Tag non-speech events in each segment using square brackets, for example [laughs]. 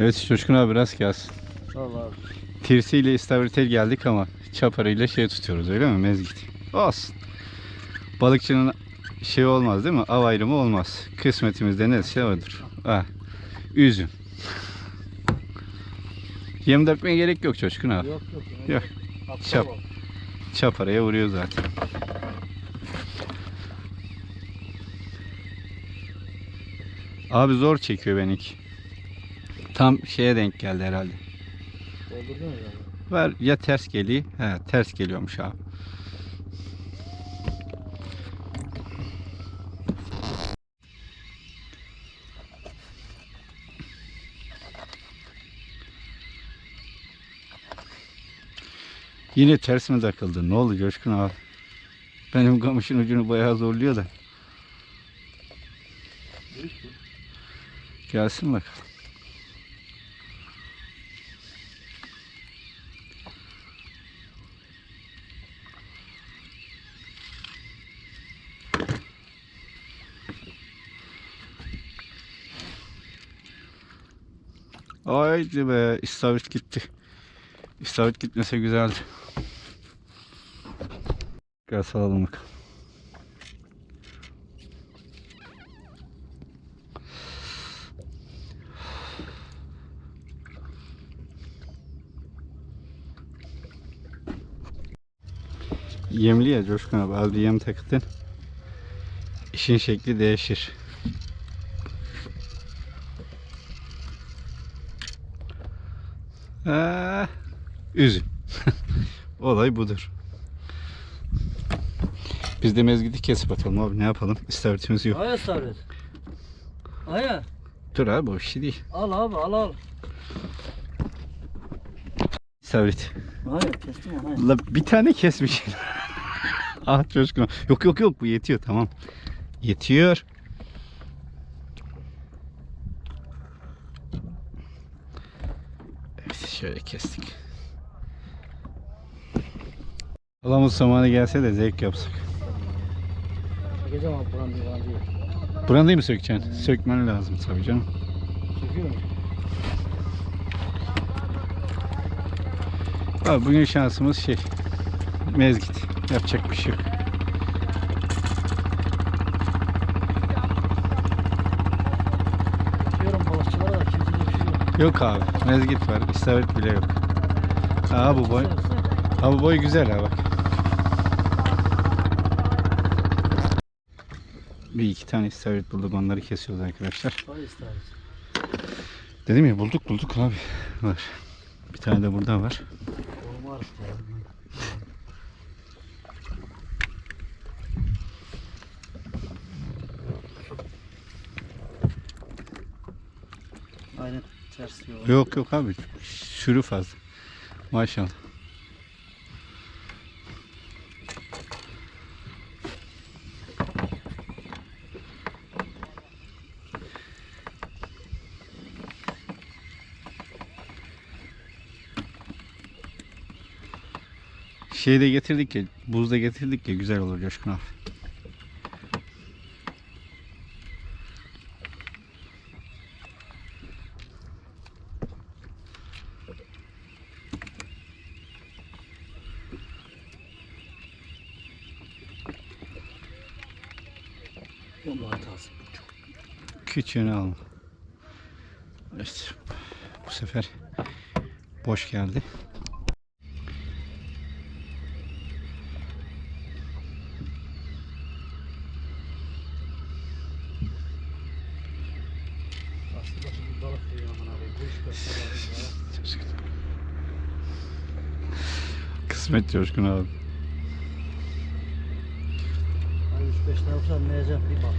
Evet Coşkun abi rast gelsin. Sağ ol abi. Tirsiyle istavritel geldik ama çaparıyla şey tutuyoruz öyle mi? Mezgit. Olsun. Balıkçının şey olmaz değil mi? Av ayrımı olmaz. Kısmetimizde ne şey odur. Ha. Üzüm. Yem dökmeye gerek yok Coşkun abi. Yok yok. Yok. Çap. ol. Çaparaya vuruyor zaten. Abi zor çekiyor benimki. Tam şeye denk geldi herhalde. Doldurdun mu yani? Ver ya ters geliyor. He ters geliyormuş abi. Yine ters mi takıldı? Ne oldu Coşkun abi? Benim kamışın ucunu bayağı zorluyor da. Gelsin bakalım. Haydi be istavrit gitti. İstavrit gitmese güzeldi. Gel salalım bakalım. Yemli ya Coşkun abi. Bir yem takıldın. İşin şekli değişir. Ee, üzüm. [laughs] Olay budur. Biz de mezgidi kesip atalım abi ne yapalım? İstavritimiz yok. Aya sabret. Aya. Dur abi o şey değil. Al abi al al. İstavrit. Aya kestim aya. La bir tane kesmiş. [laughs] ah coşkun. Yok yok yok bu yetiyor tamam. Yetiyor. Evet şöyle kestik. Alamız zamanı gelse de zevk yapsak. Çekeceğim abi. Brandayı mı sökeceksin? Sökmen lazım tabii canım. Çekiyorum. Abi bugün şansımız şey mezgit. Yapacak bir şey yok. Çekiyorum balıkçılara da kimse bir şey yok. Abi. Mezgit var. İstavrit bile yok. Aa bu boy. Ha bu boy güzel ha bak. Bir iki tane istavrit bulduk. Onları kesiyoruz arkadaşlar. Dedim ya bulduk bulduk abi. Var. Bir tane de burada var. Oğlum diyor. Yok yok abi. Sürü fazla. Maşallah. Şey de getirdik ya, buz da getirdik ya güzel olur Coşkun abi. Küçüğünü alma. Evet. Bu sefer boş geldi. Kısmet Coşkun abi. Hani 3-5 tane olsa anlayacağım bir bak.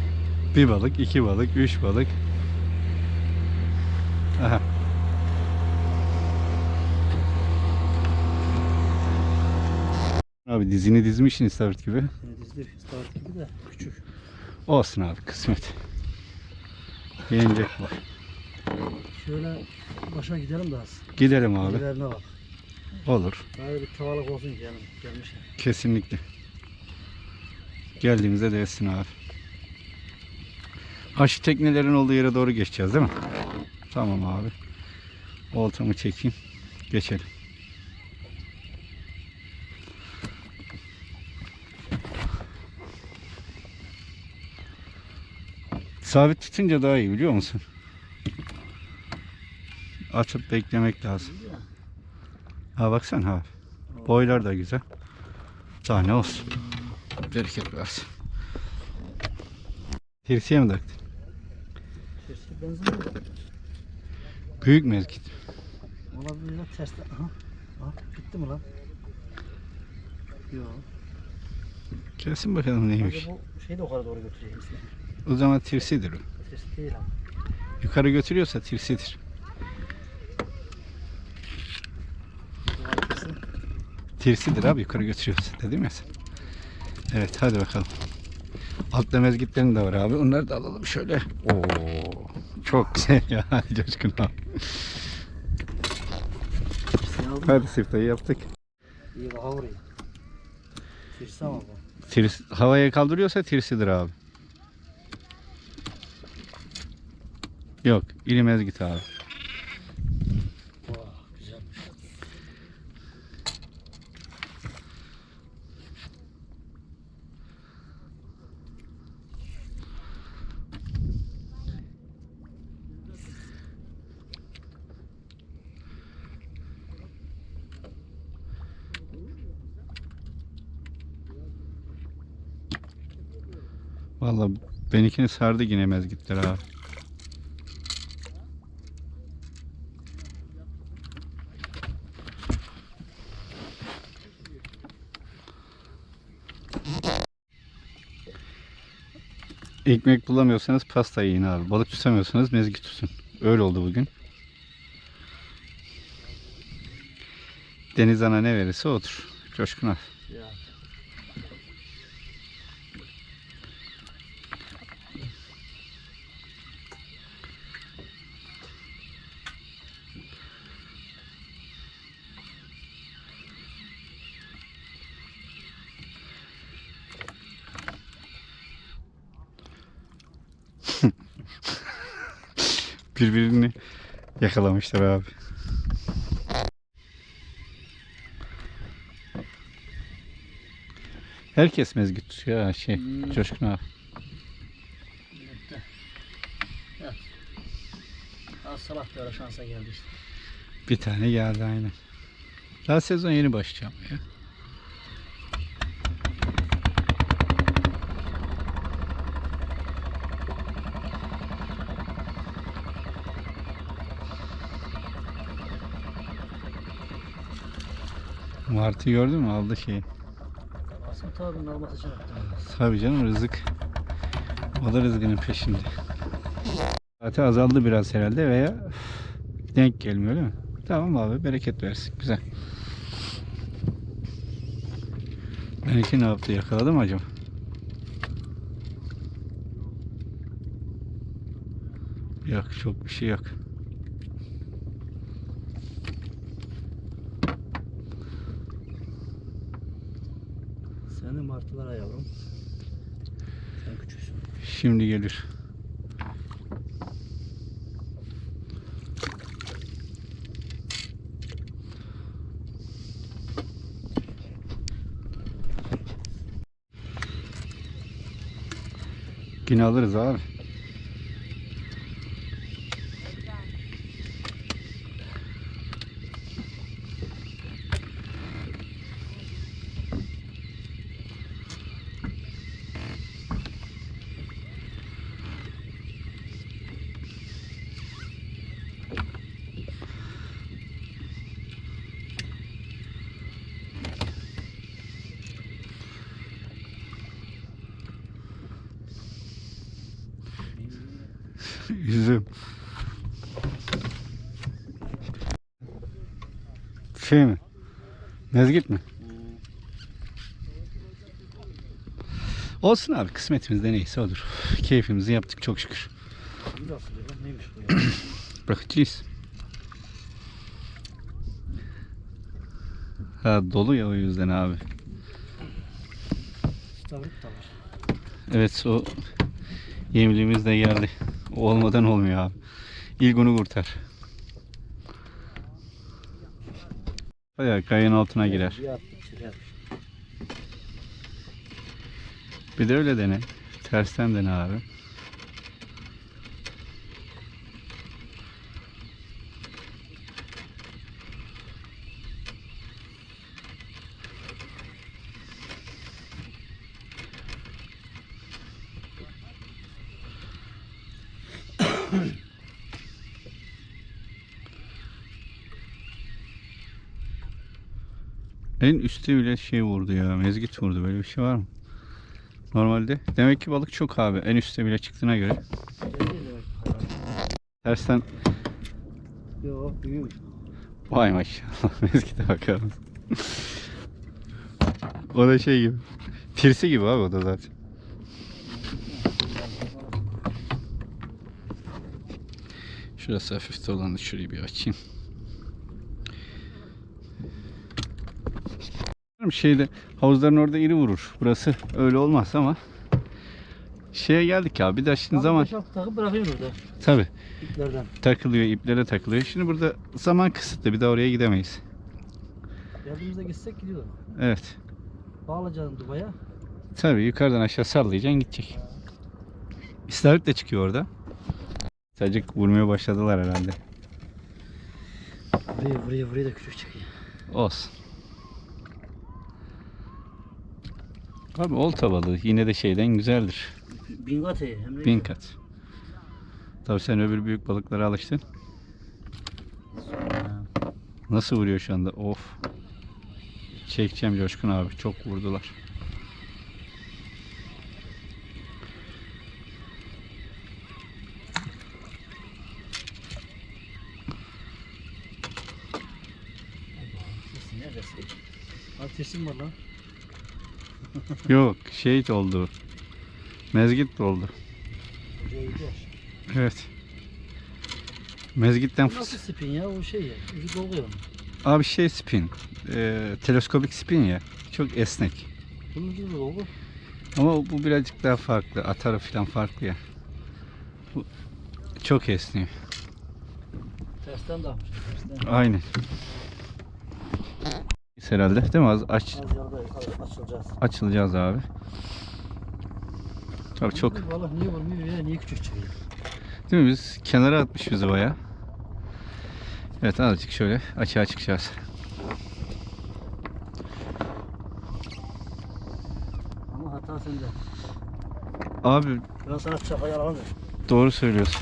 Bir balık, iki balık, üç balık. Aha. Abi dizini dizmişsin istavrit gibi. Dizdi start gibi de küçük. Olsun abi kısmet. Yenecek bu. Şöyle başa gidelim de az. Gidelim abi. İlerine bak. Olur. Daha bir tavalık olsun ki yani gelmiş. Kesinlikle. Geldiğimizde değsin abi. Ha şu teknelerin olduğu yere doğru geçeceğiz değil mi? Tamam abi. Oltamı çekeyim. Geçelim. Sabit tutunca daha iyi biliyor musun? Açıp beklemek lazım. Ha baksana abi. Boylar da güzel. Daha ne olsun. Bereket versin. Tirsiye mi taktın? Benzin mi? Büyük mezgit. Olabilir lan terste. Aha. Aha. Gitti mi lan? Yok. Kesin bakalım neymiş. Bence bu şeyi de yukarı doğru götürüyor işte. O zaman tirsidir o. Tersi değil ama. Yukarı götürüyorsa tirsidir. Tirsidir abi yukarı götürüyorsa dedim ya sen. Evet hadi bakalım. Altta mezgitlerin de var abi. Onları da alalım şöyle. Oo, çok güzel ya. [laughs] Coşkun abi. Hadi siftayı yaptık. İyi kafa vuruyor. Tersi ama bu. Tirs, havaya kaldırıyorsa tirsidir abi. Yok, iri mezgit abi. Vallahi benimkini sardı yine mezgitler abi. Ekmek bulamıyorsanız pasta yiyin abi. Balık tutamıyorsanız mezgit tutun. Öyle oldu bugün. Deniz ana ne verirse odur. Coşkun abi. Ya. Birbirini yakalamışlar abi. Herkes mezgit ha şey. Hmm. Coşkun abi. Evet. Az ara şansa geldi işte. Bir tane geldi aynen. Daha sezon yeni başlayacağım ya. Martı gördün mü? Aldı şeyi. Asım abinin alması için yaptım. Tabii canım rızık. O da rızkının peşinde. Zaten azaldı biraz herhalde veya denk gelmiyor değil mi? Tamam abi bereket versin. Güzel. Belki ne yaptı? Yakaladı mı acaba? Yok çok bir şey yok. De martılara yavrum. Sen küçüksün. Şimdi gelir. Yine alırız abi. Üzüm. Şey mi? Mezgit mi? Olsun abi kısmetimizde neyse odur. Keyfimizi yaptık çok şükür. [clears throat] Bırakacağız. Ha dolu ya o yüzden abi. Evet o yemliğimiz de geldi. O olmadan olmuyor abi. İlk onu kurtar. Bayağı kayanın altına girer. Bir de öyle dene. Tersten dene abi. En üstte bile şey vurdu ya. Mezgit vurdu. Böyle bir şey var mı? Normalde. Demek ki balık çok abi. En üstte bile çıktığına göre. Tersten Yok büyümüş. vay maşallah. [laughs] Mezgite bakar mısın? o da şey gibi. Tirsi gibi abi o da zaten. Şurası hafif dolandı. Şurayı bir açayım. Şeyde havuzların orada iri vurur. Burası öyle olmaz ama şeye geldik ya. Bir de şimdi zaman takıp bırakıyorsun orada. tabi İplerden. takılıyor, iplere takılıyor. Şimdi burada zaman kısıtlı. Bir de oraya gidemeyiz. Geldiğimizde gitsek gidiyor. Evet. Bağlayacaksın dubaya. Tabii yukarıdan aşağı sallayacaksın gidecek. İstavrit de çıkıyor orada. Sadece vurmaya başladılar herhalde. Buraya buraya buraya da küçük çıkıyor. Olsun. Abi olta balığı yine de şeyden güzeldir. Bingat he. Hem de Bin kat. Tabii sen öbür büyük balıklara alıştın. Nasıl vuruyor şu anda? Of. Çekeceğim Coşkun abi. Çok vurdular. Neredesin? Ateşim var lan. Yok şey oldu. Mezgit oldu. Evet. Mezgitten Bu Nasıl spin ya? O şey ya. Ucu doluyor. Abi şey spin. Ee, teleskopik spin ya. Çok esnek. Bunun da dolu. Ama bu birazcık daha farklı. Atarı falan farklı ya. Bu çok esniyor. Tersten de almış. Tersten. Aynen. Herhalde değil mi? Az aç, Az açılacağız. açılacağız abi. Tabii çok. Balık niye vurmuyor ya? Niye küçük çıkıyor? Değil mi? Biz kenara atmış bizi baya. Evet azıcık şöyle açığa çıkacağız. Ama hata sende. Abi Ben sana çakayı alalım. doğru söylüyorsun.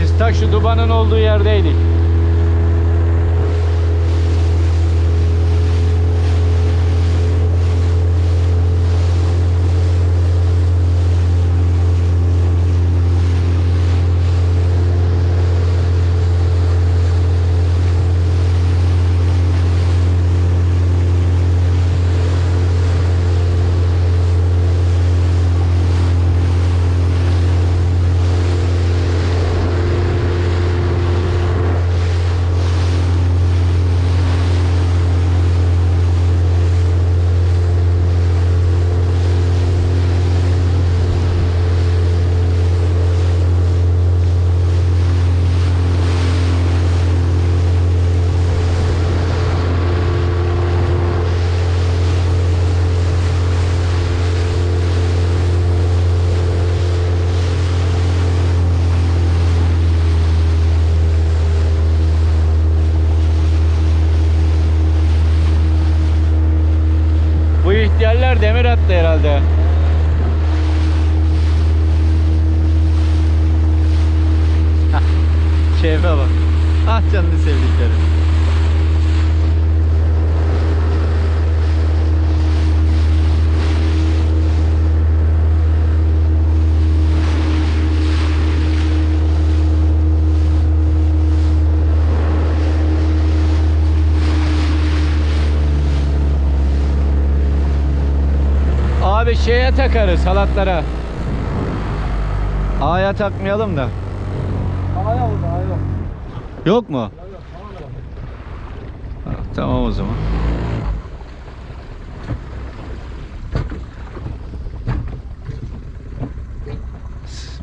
Biz ta şu dubanın olduğu yerdeydik. askerler demir attı herhalde. Keyfe bak. Ah canını sevdiklerim. Abi şeye takarız halatlara. A'ya takmayalım da. Havaya oldu havaya. Yok mu? Yok yok havaya bak. Ha, tamam o zaman.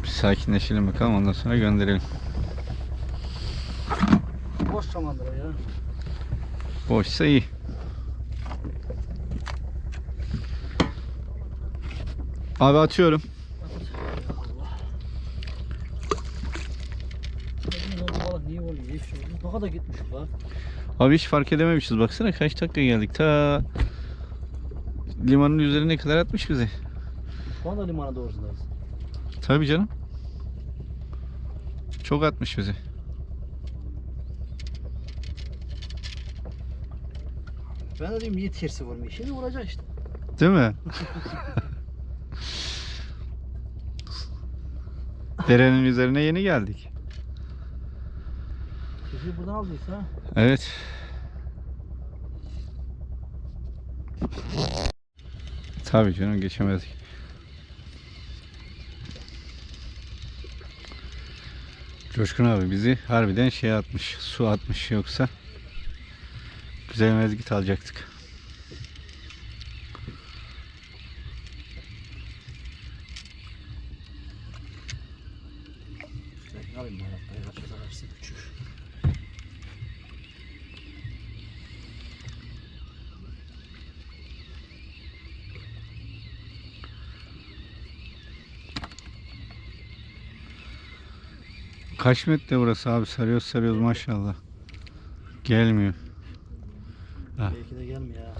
Bir sakinleşelim bakalım ondan sonra gönderelim. Boş zamandır ya. Boşsa iyi. Abi atıyorum. Dedim oldu balık niye oluyor? Hiçbir şey oldu. Ne kadar gitmiş lan? Abi hiç fark edememişiz. Baksana kaç dakika geldik. Ta limanın üzerine kadar atmış bizi. Şu anda limana doğrusundayız. Tabii canım. Çok atmış bizi. Ben de diyorum niye tersi vurmuyor? Şimdi vuracak işte. Değil mi? [laughs] Derenin üzerine yeni geldik. Bizi buradan aldıysa Evet. Tabii canım geçemezdik. Coşkun abi bizi harbiden şey atmış, su atmış yoksa güzel mezgit alacaktık. ben alayım ben haftaya kaç kadar versin küçük. Kaç metre burası abi sarıyoruz sarıyoruz maşallah. Gelmiyor. Ha. Belki de gelmiyor ya.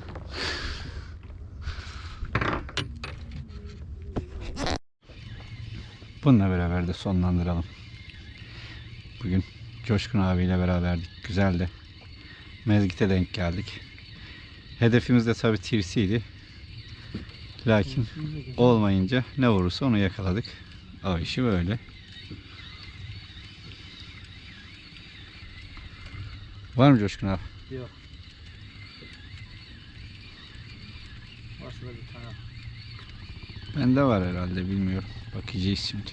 Bununla beraber de sonlandıralım. Bugün Coşkun abiyle beraberdik. Güzeldi. Mezgit'e denk geldik. Hedefimiz de tabii tirsiydi. Lakin olmayınca ne vurursa onu yakaladık. O işi böyle. Var mı Coşkun abi? Yok. Varsa da bir tane. Bende var herhalde bilmiyorum. Bakacağız şimdi.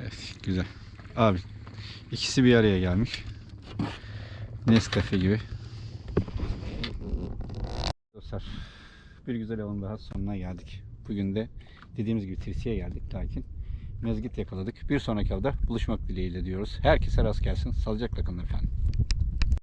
Evet güzel. Abi ikisi bir araya gelmiş. Nescafe gibi. Dostlar bir güzel avın daha sonuna geldik. Bugün de dediğimiz gibi Tirsi'ye geldik lakin mezgit yakaladık. Bir sonraki avda buluşmak dileğiyle diyoruz. Herkese rast gelsin. Sağlıcakla kalın efendim.